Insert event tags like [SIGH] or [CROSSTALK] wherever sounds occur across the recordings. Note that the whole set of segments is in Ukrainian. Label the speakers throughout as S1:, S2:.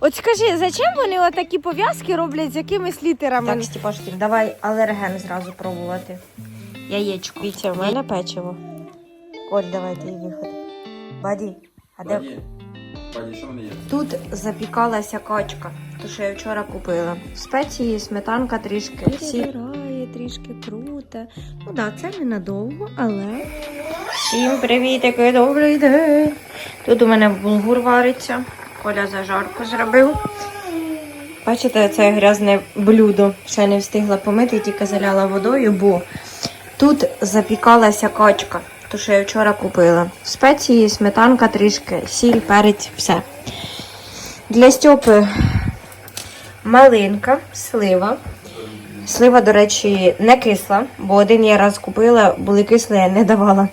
S1: От скажи, зачем вони отакі пов'язки роблять з якимись літерами?
S2: Так, Степашкін, давай алерген зразу пробувати. Яєчко.
S1: Вітя, в мене печиво.
S2: Оль, давай твій виход. Баді, а де
S3: Баді, Баді, що в мене є?
S2: тут запікалася качка, ту, що я вчора купила. Спеції, сметанка трішки.
S1: Перебирає, трішки круто. Ну так, це ненадовго, але.
S2: Всім привіт, який добрий день. Тут у мене булгур вариться. Коля зажарку зробив. Бачите, це грязне блюдо. Ще не встигла помити, тільки заляла водою, бо тут запікалася качка, ту, що я вчора купила. Спеції, сметанка трішки, сіль, перець, все. Для Стьопи малинка, слива. Слива, до речі, не кисла, бо один я раз купила, були кислі, я не давала.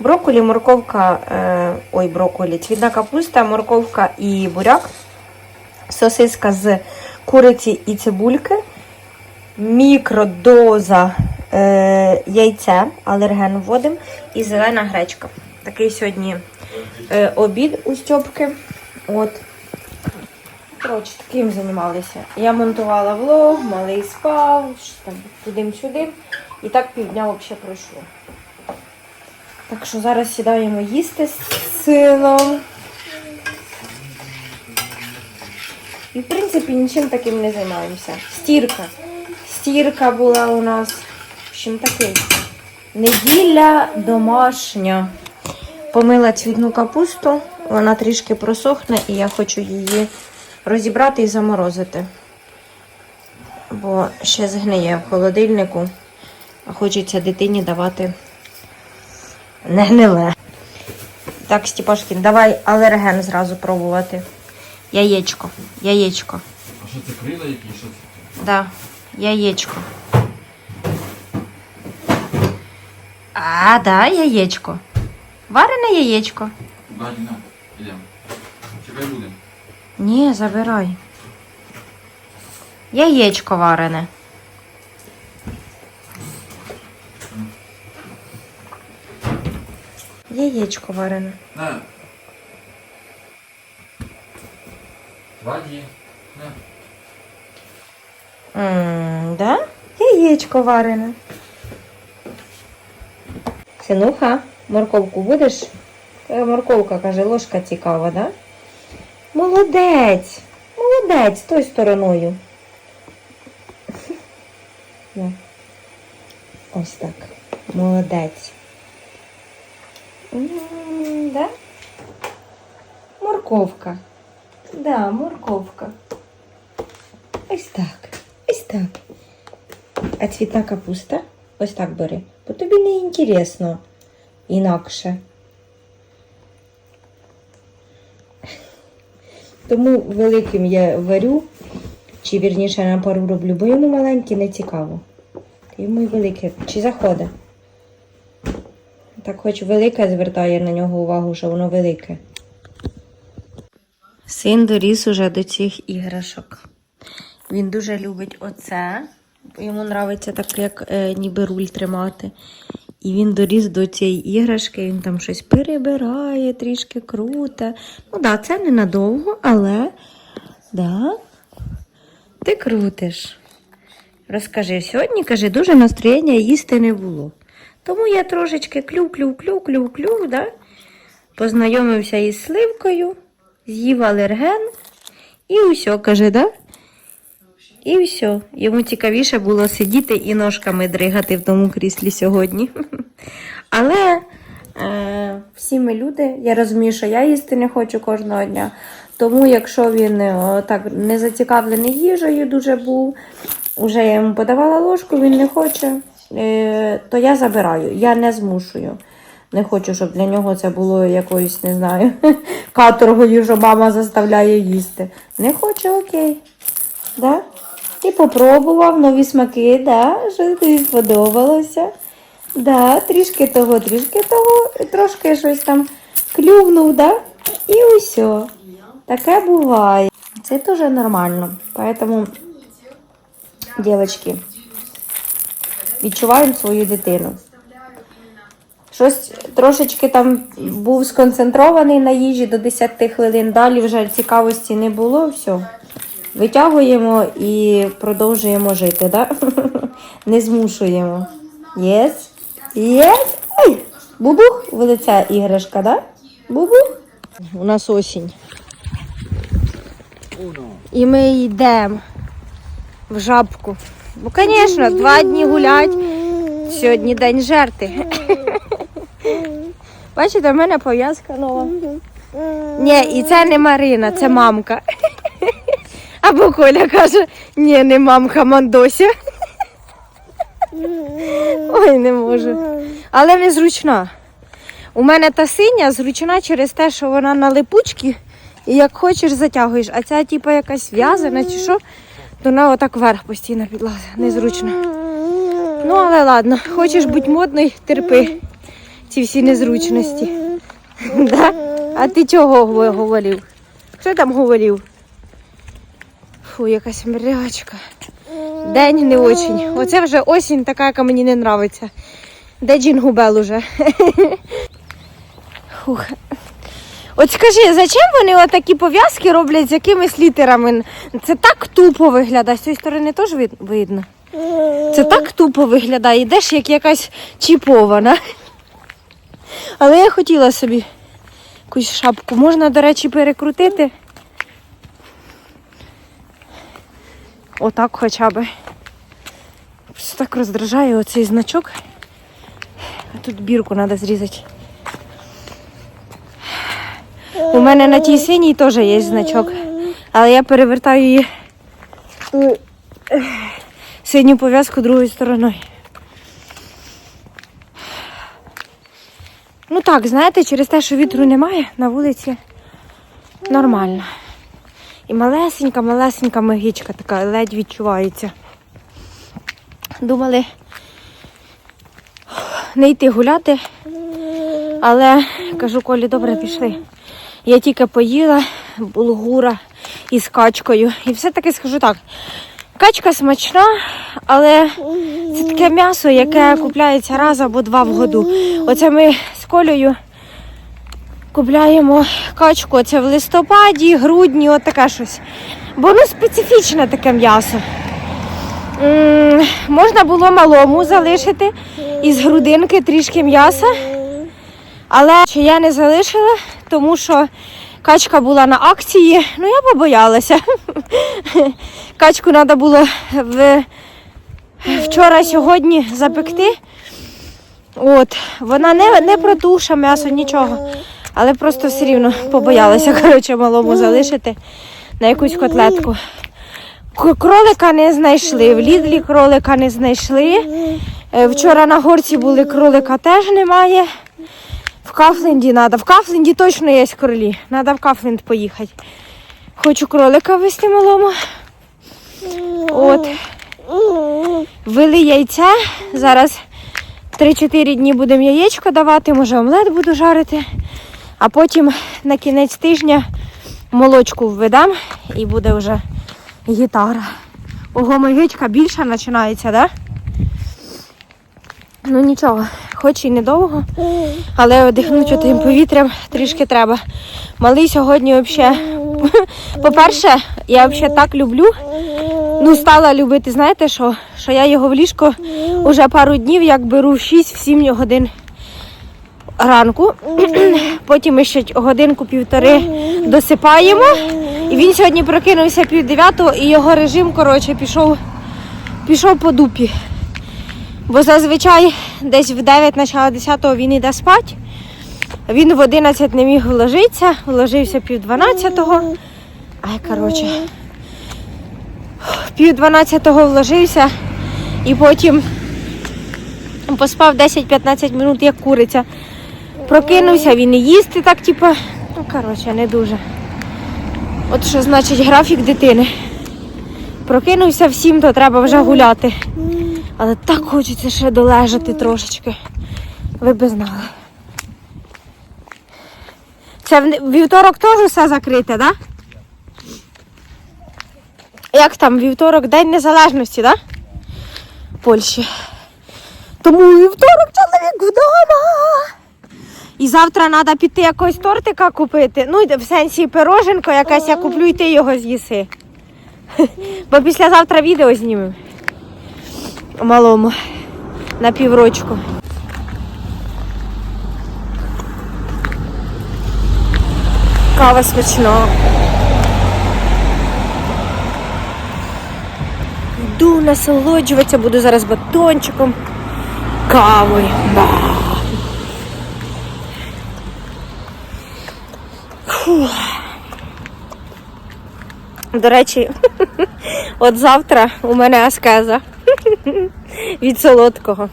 S2: Брокколі, морковка, е, ой, брокколі, цвітна капуста, морковка і буряк, сосиска з куриці і цибульки, мікродоза е, яйця, алерген вводим, і зелена гречка. Такий сьогодні е, обід у Стьопки. От. Коротше, таким займалися. Я монтувала влог, малий спав, туди-сюди. І так півдня взагалі пройшло. Так що зараз сідаємо їсти з силом. І, в принципі, нічим таким не займаємося. Стірка. Стірка була у нас. В общем, такий. Неділя домашня. Помила цвітну капусту, вона трішки просохне, і я хочу її розібрати і заморозити. Бо ще згниє в холодильнику, а хочеться дитині давати не гниле. Так, Степашкін, давай алерген зразу пробувати. Яєчко. Яєчко.
S3: А що це крила? Що це?
S2: Да, яєчко. А, да, яєчко. Варене яєчко.
S3: Баді, на, ідемо. Чекай будемо.
S2: Ні, забирай. Яєчко варене. Яєчко варене.
S3: На. Баді, на.
S2: Да? Яєчко варене. Синуха, морковку будеш? Е, Морковка каже, ложка цікава, да? Молодець! Молодець, той стороною. Ось так. Молодець. М, Да? Морковка. Да, морковка. Ось так. Ось так. А цвітна капуста? Ось так бери. Бо тобі не інтересно інакше. Тому великим я варю, чи вірніше на пару роблю, бо йому маленьке не цікаво. Йому й велике. Чи заходить? Так хоч велике звертає на нього увагу, що воно велике. Син доріс уже до цих іграшок. Він дуже любить оце. Йому подобається так, як е, ніби руль тримати. І він доріс до цієї іграшки, він там щось перебирає, трішки круте. Ну так, да, це ненадовго, але да, ти крутиш. Розкажи, сьогодні, каже, дуже настроєння їсти не було. Тому я трошечки клю-клю-клю-клю-клю, да? познайомився із сливкою, з'їв алерген і усе, каже, да? І все. Йому цікавіше було сидіти і ножками дригати в тому кріслі сьогодні. [LAUGHS] Але е, всі ми люди, я розумію, що я їсти не хочу кожного дня. Тому, якщо він е, так не зацікавлений їжею дуже був, вже я йому подавала ложку, він не хоче, то я забираю, я не змушую. Не хочу, щоб для нього це було якоюсь, не знаю, [LAUGHS] каторгою, що мама заставляє їсти. Не хоче, окей. Да? І попробував нові смаки, да? що тобі сподобалося. Да, трішки того, трішки того, трошки щось там клювнув, да? і усе. Таке буває. Це теж нормально. Поэтому, дівчатки, відчуваємо свою дитину. щось трошечки там був сконцентрований на їжі до 10 хвилин. Далі вже цікавості не було. Все. Витягуємо і продовжуємо жити, да? [LAUGHS] Не змушуємо. Єс? Єс? Ай! Бубух, в лице іграшка, да? Бубух? У нас осінь. І ми йдемо в жабку. Бо, звісно, два дні гулять. Сьогодні день жерти. [LAUGHS] Бачите, в мене пов'язка нова. Ні, і це не Марина, це мамка. [LAUGHS] Або Коля каже, ні, не мамка, мандося. [LAUGHS] Ой, не можу. Але незручна. У мене та синя зручна через те, що вона на липучці, і як хочеш затягуєш. А ця типу якась в'язана чи що, то вона отак вверх постійно підлазить. Незручно. Ну, але ладно, хочеш бути модною, терпи ці всі незручності. [LAUGHS] Да? А ти чого говорив? Що там говорив? Фу, якась мрячка. День не очень. Оце вже осінь така, яка мені не нравиться. Де джингубел уже? [LAUGHS] Фух. От скажи, зачем вони отакі пов'язки роблять з якимись літерами? Це так тупо виглядає. З цієї сторони теж вид- видно. Це так тупо виглядає. Йдеш як якась чіпована. Але я хотіла собі якусь шапку. Можна, до речі, перекрутити. Отак хоча б. Просто так роздражає оцей значок. А тут бірку треба зрізати. У мене на тій синій теж є значок. Але я перевертаю її ту синю пов'язку другою стороною. Ну так, знаєте, через те, що вітру немає, на вулиці нормально. І малесенька, малесенька мигічка така ледь відчувається. Думали не йти гуляти, але кажу, Колі, добре, пішли. Я тільки поїла булгура із качкою. І все-таки скажу так. Качка смачна, але це таке м'ясо, яке купляється раз або два в году. Оце ми з Колею купляємо качку оце в листопаді, грудні, от таке щось. Бо воно специфічне таке м'ясо. Можна було малому залишити із грудинки трішки м'яса. Але що я не залишила, тому що качка була на акції. Ну я побоялася. [LAUGHS] Качку треба було в... вчора сьогодні запекти. От, вона не, не протуша м'ясо, нічого. Але просто все рівно побоялася, [LAUGHS] коротше, малому залишити на якусь котлетку. Кролика не знайшли, в Лідлі кролика не знайшли. Е, Вчора на горці були кролика теж немає. В Кафленді треба. В Кафленді точно є кролі. Треба в Кафленд поїхати. Хочу кролика вести малому. От. Ввели яйця. Зараз 3-4 дні будемо яєчко давати, може омлет буду жарити. А потім на кінець тижня молочку введам і буде вже гітара. Ого, магічка більша починається, так? Да? Ну нічого, хоч і недовго, але одихнути тим повітрям трішки треба. Малий сьогодні взагалі. [LAUGHS] По-перше, я взагалі так люблю. Ну, стала любити, знаєте що? Що я його в ліжко вже пару днів як беру в 6-7 годин ранку. [CLEARS THROAT] Потім ми ще годинку-півтори досипаємо. І він сьогодні прокинувся пів дев'ятого і його режим, коротше, пішов, пішов по дупі. Бо зазвичай десь в 9 начало 10 він йде спати. Він в 11 не міг вложитися, вложився пів 12-го. Ай, коротше. Пів 12-го вложився і потім поспав 10-15 минут, як куриця. Прокинувся, він і їсти так, типу, ну, коротше, не дуже. От що значить графік дитини. Прокинувся всім, то треба вже гуляти. Але так хочеться ще долежати трошечки. Ви би знали. Це вівторок теж все закрите, так? Да? Як там вівторок, День Незалежності, так? Да? Польщі. тому вівторок чоловік вдома. І завтра треба піти якогось тортика купити. Ну, в сенсі пироженко якесь я куплю і ти його з'їси. [LAUGHS] Бо післязавтра відео знімемо. Малому. На піврочку. Кава смачна. Йду насолоджуватися, буду зараз батончиком, кавою. Фух. До речі, [LAUGHS] от завтра у мене аскеза [LAUGHS] від солодкого.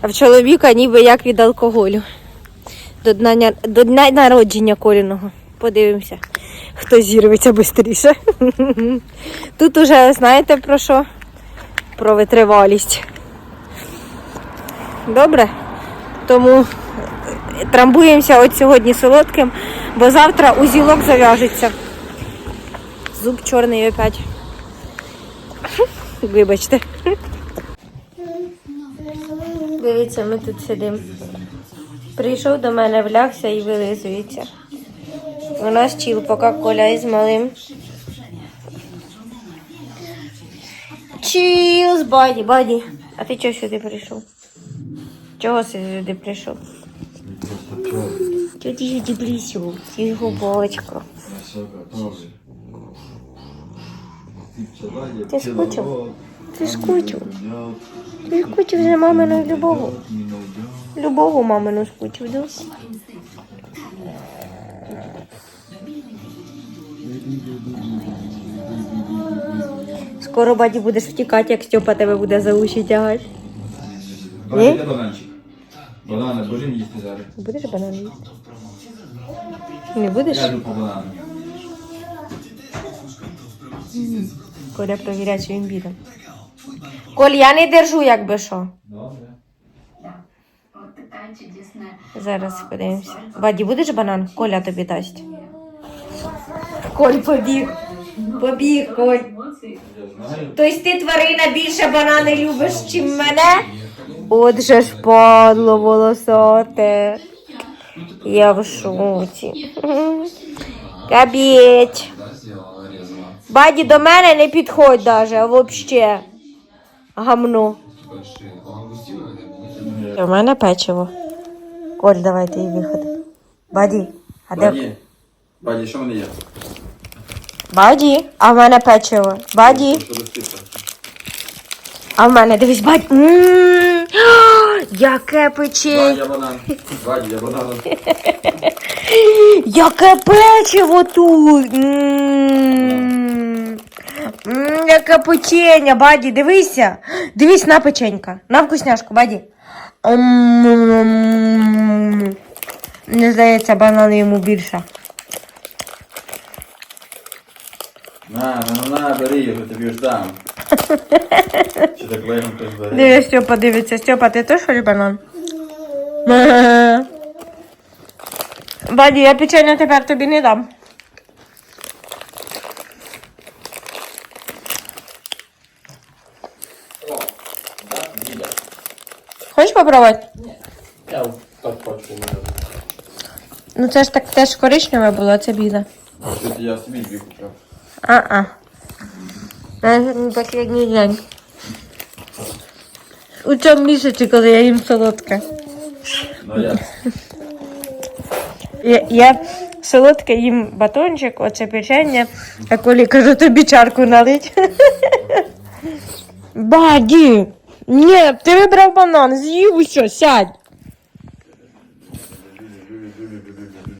S2: А в чоловіка ніби як від алкоголю. До дня, до дня народження коліного. Подивимося, хто зірветься швидше. [LAUGHS] Тут уже знаєте про що? Про витривалість. Добре? Тому трамбуємося от сьогодні солодким, бо завтра узілок зав'яжеться. Зуб чорний опять. [LAUGHS] Вибачте. Дивіться, ми тут сидимо. Прийшов до мене, влягся і вилизується. У нас чіл, поки Коля із малим. Чіл з баді, баді. А ти чого сюди прийшов? Чого ти сюди прийшов? Чого ти сюди прийшов? Ти губочко. Ти скучив? Ти скучив? Ти скучив за маминою любов'ю? Любову мамину скучив, да? Скоро баді будеш втікати, як Степа тебе буде за уші тягати.
S3: Де бананчик? Банани, божим їсти зараз.
S2: Будеш банан їсти? Не будеш?
S3: Я по банану.
S2: Коля перевіряє, що він біда. Коль, я не держу, якби що.
S3: Добре.
S2: Зараз подивимося. Баді, будеш банан? Коля тобі дасть. Коль побіг. Побіг, Коль.
S3: Я.
S2: Тобто ти тварина більше банани любиш, чим мене? Отже ж падло волосате. Я в шоці. Кабіть. Баді до мене не підходь даже, вообще. Гамно. У мене печиво. Коль, давайте і виходи. Баді, а де?
S3: Баді, Баді, що в мене є?
S2: Баді, а в мене печиво. Баді.
S3: Що?
S2: А в мене дивись, бать. М, Яке печень,
S3: Бадя, банан. Бадя, банан.
S2: яке печиво тут. М, м, Яке печення, баді, дивися. Дивись на печенька. На вкусняшку, баді. Мені здається, банан йому більше.
S3: На, на, на, бери його, тобі ж дам. [LAUGHS] Чи так легенько ж бери?
S2: Дивись, Степа, дивиться. Степа, ти теж хочеш банан? Баді, я печення тепер тобі не дам. Попробувати?
S3: Я так пачку мене.
S2: Ну це ж так теж коричневе було, це біле.
S3: Тут я собі дві купив.
S2: А-а. Це не последній день. У цьому місяці, коли я їм солодке.
S3: Ну я.
S2: Я, я солодке їм батончик, оце печення, а Колі кажу, тобі чарку налить. [LAUGHS] Баді! Ні, ти вибрав банан, з'їв усе, сядь.